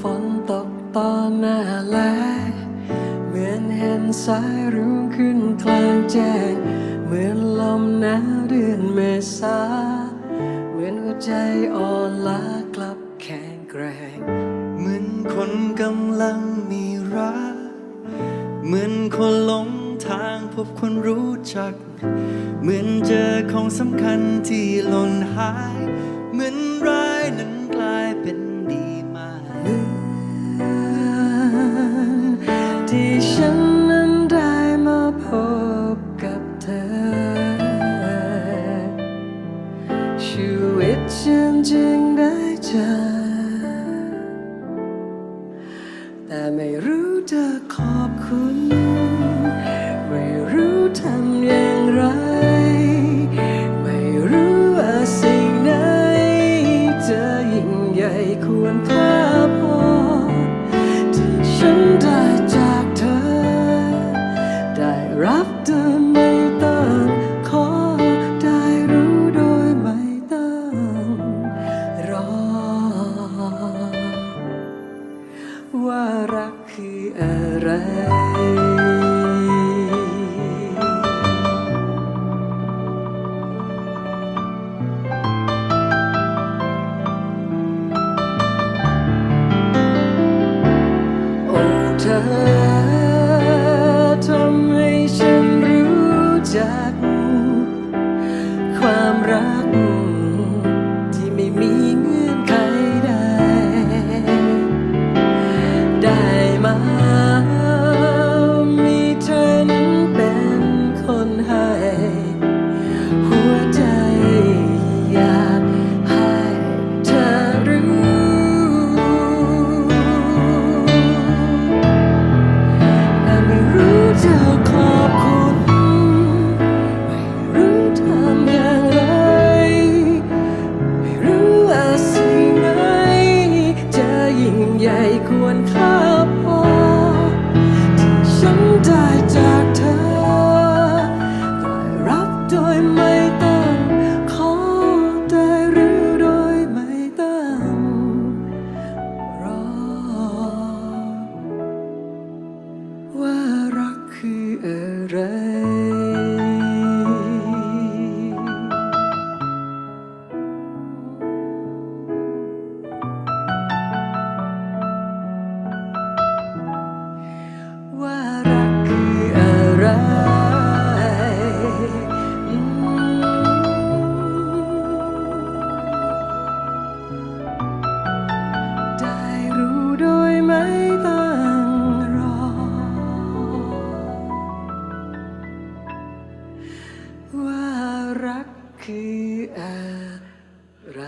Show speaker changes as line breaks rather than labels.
ฝนตกตอนหน้าแลงเหมือนเห็นสายรุ้งขึ้นกลางแจ้ง เหมือนลมหนาวเดือนเมษา เหมือนหัวใจอ่อนล้ากลับแข็งแกร่ง
เหมือนคนกำลังมีรัก เหมือนคนหลงทางพบคนรู้จัก เหมือนเจอของสำคัญที่หล่นหาย เหมือนร้ายนั้นกลาย
ไม่รู้จะขอบคุณ ไม่รู้ทำอย่างไร ไม่รู้ว่าสิ่งไหนจะยิ่งใหญ่ควรค่าพอ ที่ฉันได้จากเธอ ได้รับเธอ แรง ฉันได้จากเธอได้รับโดยไม่ต้องขอได้รู้โดยไม่ต้องรอ ว่ารักคืออะไร อะไร